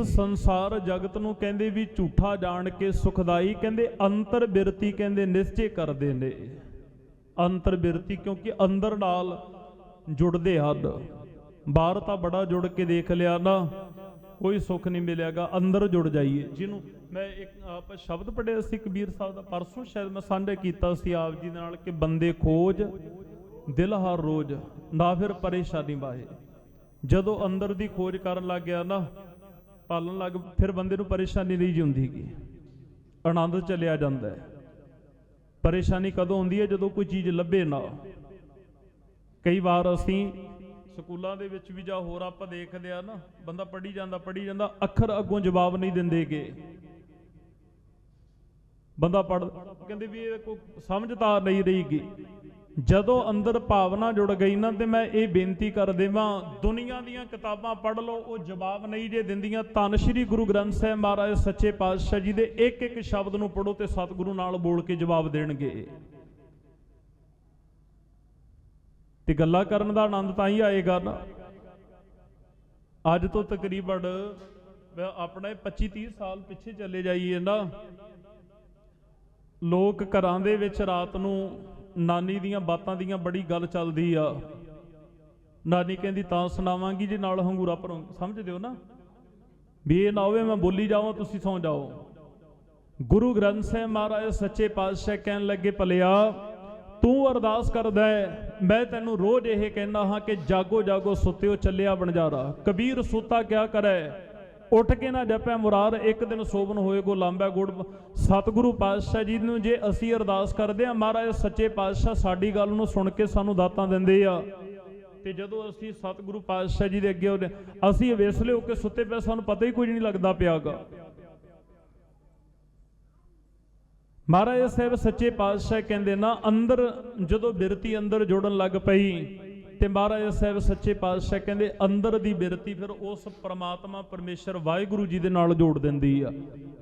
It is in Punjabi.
ਇਸ ਸੰਸਾਰ ਜਗਤ ਨੂੰ ਕਹਿੰਦੇ ਵੀ ਝੂਠਾ ਜਾਣ ਕੇ ਸੁਖਦਾਈ ਕਹਿੰਦੇ, ਅੰਤਰ ਬਿਰਤੀ ਕਹਿੰਦੇ, ਨਿਸ਼ਚੈ ਕਰਦੇ ਨੇ ਅੰਤਰ ਬਿਰਤੀ ਕਿਉਂਕਿ ਅੰਦਰ ਨਾਲ ਜੁੜਦੇ ਹਨ। ਬਾਹਰ ਤਾਂ ਬੜਾ ਜੁੜ ਕੇ ਦੇਖ ਲਿਆ ਨਾ, ਕੋਈ ਸੁੱਖ ਨਹੀਂ ਮਿਲਿਆਗਾ, ਅੰਦਰ ਜੁੜ ਜਾਈਏ। ਜਿਹਨੂੰ ਮੈਂ ਇੱਕ ਆਪ ਸ਼ਬਦ ਪੜਿਆ ਸੀ ਕਬੀਰ ਸਾਹਿਬ ਦਾ, ਪਰਸੋਂ ਸ਼ਾਇਦ ਮੈਂ ਸਾਂਝਾ ਕੀਤਾ ਸੀ ਆਪ ਜੀ ਦੇ ਨਾਲ ਕਿ ਬੰਦੇ ਖੋਜ, ਦਿਲ ਹਰ ਰੋਜ਼, ਨਾ ਫਿਰ ਪਰੇਸ਼ਾਨੀ ਵਾਹੇ। ਜਦੋਂ ਅੰਦਰ ਦੀ ਖੋਜ ਕਰਨ ਲੱਗ ਗਿਆ ਨਾ ਪਾਲਣ ਲੱਗ ਫਿਰ ਬੰਦੇ ਨੂੰ ਪਰੇਸ਼ਾਨੀ ਨਹੀਂ ਜੀ ਹੁੰਦੀਗੀ ਆਨੰਦ ਚਲਿਆ ਜਾਂਦਾ ਹੈ। ਪਰੇਸ਼ਾਨੀ ਕਦੋਂ ਹੁੰਦੀ ਹੈ? ਜਦੋਂ ਕੋਈ ਚੀਜ਼ ਲੱਭੇ ਨਾ। ਕਈ ਵਾਰ ਅਸੀਂ ਸਕੂਲਾਂ ਦੇ ਵਿੱਚ ਵੀ ਜਾਂ ਹੋਰ ਆਪਾਂ ਦੇਖਦੇ ਆ ਨਾ, ਬੰਦਾ ਪੜ੍ਹੀ ਜਾਂਦਾ ਪੜ੍ਹੀ ਜਾਂਦਾ, ਅੱਖਰ ਅੱਗੋਂ ਜਵਾਬ ਨਹੀਂ ਦਿੰਦੇਗੇ ਬੰਦਾ ਪੜ ਕਹਿੰਦੇ ਵੀ ਇਹ ਕੋਈ ਸਮਝ ਤਾਂ ਨਹੀਂ ਰਹੀਗੀ ਜਦੋਂ ਅੰਦਰ ਭਾਵਨਾ ਜੁੜ ਗਈ ਨਾ, ਤੇ ਮੈਂ ਇਹ ਬੇਨਤੀ ਕਰ ਦੇਵਾਂ, ਦੁਨੀਆ ਦੀਆਂ ਕਿਤਾਬਾਂ ਪੜ੍ਹ ਲਓ, ਉਹ ਜਵਾਬ ਨਹੀਂ ਜੇ ਦਿੰਦੀਆਂ, ਧੰਨ ਸ਼੍ਰੀ ਗੁਰੂ ਗ੍ਰੰਥ ਸਾਹਿਬ ਮਹਾਰਾਜ, ਸੱਚੇ ਪਾਤਸ਼ਾਹ ਜੀ ਦੇ ਇੱਕ ਇੱਕ ਸ਼ਬਦ ਨੂੰ ਪੜੋ ਤੇ ਸਤਿਗੁਰੂ ਨਾਲ ਬੋਲ ਕੇ ਜਵਾਬ ਦੇਣਗੇ। ਤੇ ਗੱਲਾਂ ਕਰਨ ਦਾ ਆਨੰਦ ਤਾਂ ਹੀ ਆਏਗਾ ਨਾ। ਅੱਜ ਤੋਂ ਤਕਰੀਬਨ ਆਪਣੇ 25 30 ਸਾਲ ਪਿੱਛੇ ਚਲੇ ਜਾਈਏ ਨਾ। ਲੋਕ ਘਰਾਂ ਦੇ ਵਿੱਚ ਰਾਤ ਨੂੰ ਨਾਨੀ ਦੀਆਂ ਬਾਤਾਂ ਦੀਆਂ ਬੜੀ ਗੱਲ ਚੱਲਦੀ ਆ। ਨਾਨੀ ਕਹਿੰਦੀ, ਤਾਂ ਸੁਣਾਵਾਂਗੀ ਜੇ ਨਾਲ ਹੰਗੂਰਾ ਭਰੋਂ ਸਮਝਦੇ ਹੋ ਨਾ। ਵੀ ਇਹ ਨਾ ਹੋਵੇ, ਮੈਂ ਬੋਲੀ ਜਾਵਾਂ, ਤੁਸੀਂ ਸੌਂ ਜਾਓ। ਗੁਰੂ ਗ੍ਰੰਥ ਸਾਹਿਬ ਮਹਾਰਾਜ ਸੱਚੇ ਪਾਤਸ਼ਾਹ ਕਹਿਣ ਲੱਗੇ, ਭਲਿਆ, ਤੂੰ ਅਰਦਾਸ ਕਰਦਾ ਮੈਂ ਤੈਨੂੰ ਰੋਜ਼ ਇਹ ਕਹਿੰਦਾ ਹਾਂ ਕਿ ਜਾਗੋ ਜਾਗੋ ਸੁੱਤਿਓ, ਚੱਲਿਆ ਬਣਜਾਰਾ ਕਬੀਰ ਸੁੱਤਾ ਕਿਆ ਕਰੈ? ਉੱਠ ਕੇ ਨਾ ਜਪੈ ਮੁਰਾਰ ਇੱਕ ਦਿਨ ਸੋਵਨ ਹੋਏ ਕੋ ਲਾਂਬੈ ਗੁੜ। ਸਤਿਗੁਰੂ ਪਾਤਸ਼ਾਹ ਜੀ ਨੂੰ ਜੇ ਅਸੀਂ ਅਰਦਾਸ ਕਰਦੇ ਆ ਮਹਾਰਾਜ ਸੱਚੇ ਪਾਤਸ਼ਾਹ ਸਾਡੀ ਗੱਲ ਨੂੰ ਸੁਣ ਕੇ ਸਾਨੂੰ ਦਾਤਾਂ ਦਿੰਦੇ ਆ। ਤੇ ਜਦੋਂ ਅਸੀਂ ਸਤਿਗੁਰੂ ਪਾਤਸ਼ਾਹ ਜੀ ਦੇ ਅੱਗੇ ਅਸੀਂ ਵੇਸਲੇ ਹੋ ਕੇ ਸੁੱਤੇ ਪਏ, ਸਾਨੂੰ ਪਤਾ ਹੀ ਕੁਝ ਨਹੀਂ ਲੱਗਦਾ ਪਿਆਗਾ। ਮਹਾਰਾਜ ਸਾਹਿਬ ਸੱਚੇ ਪਾਤਸ਼ਾਹ ਕਹਿੰਦੇ ਨਾ, ਅੰਦਰ ਜਦੋਂ ਬਿਰਤੀ ਅੰਦਰ ਜੋੜਨ ਲੱਗ ਪਈ ਤੇ ਮਹਾਰਾਜ ਸਾਹਿਬ ਸੱਚੇ ਪਾਤਸ਼ਾਹ ਕਹਿੰਦੇ, ਅੰਦਰ ਦੀ ਬਿਰਤੀ ਫਿਰ ਉਸ ਪ੍ਰਮਾਤਮਾ ਪਰਮੇਸ਼ਰ ਵਾਹਿਗੁਰੂ ਜੀ ਦੇ ਨਾਲ ਜੋੜ ਦਿੰਦੀ ਆ।